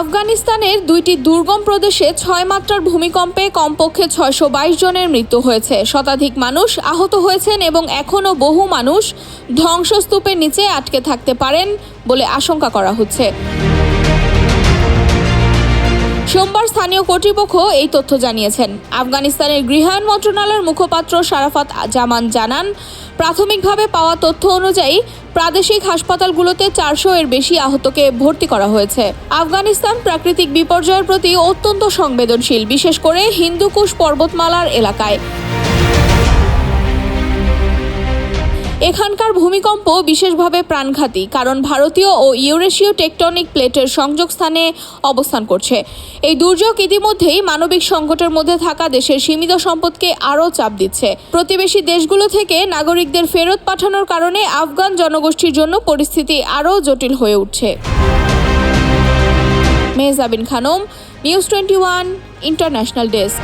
আফগানিস্তানের দুইটি দুর্গম প্রদেশে ছয় মাত্রার ভূমিকম্পে কমপক্ষে ছয়শো বাইশ জনের মৃত্যু হয়েছে। শতাধিক মানুষ আহত হয়েছেন এবং এখনও বহু মানুষ ধ্বংসস্তূপের নিচে আটকে থাকতে পারেন বলে আশঙ্কা করা হচ্ছে। সোমবার স্থানীয় কর্তৃপক্ষ এই তথ্য জানিয়েছেন। আফগানিস্তানের গৃহায়ণ মন্ত্রণালয়ের মুখপাত্র সারাফাত জামান জানান, প্রাথমিকভাবে পাওয়া তথ্য অনুযায়ী প্রাদেশিক হাসপাতালগুলোতে চারশো এর বেশি আহতকে ভর্তি করা হয়েছে। আফগানিস্তান প্রাকৃতিক বিপর্যয়ের প্রতি অত্যন্ত সংবেদনশীল, বিশেষ করে হিন্দুকুশ পর্বতমালার এলাকায়। এখানকার ভূমিকম্প বিশেষভাবে প্রাণঘাতী, কারণ ভারতীয় ও ইউরেশীয় টেকটনিক প্লেটের সংযোগস্থানে অবস্থান করছে। এই দুর্যোগ ইতিমধ্যেই মানবিক সংকটের মধ্যে থাকা দেশের সীমিত সম্পদকে আরও চাপ দিচ্ছে। প্রতিবেশী দেশগুলো থেকে নাগরিকদের ফেরত পাঠানোর কারণে আফগান জনগোষ্ঠীর জন্য পরিস্থিতি আরও জটিল হয়ে উঠছে। Mehjabin Khanam, news twenty one international desk.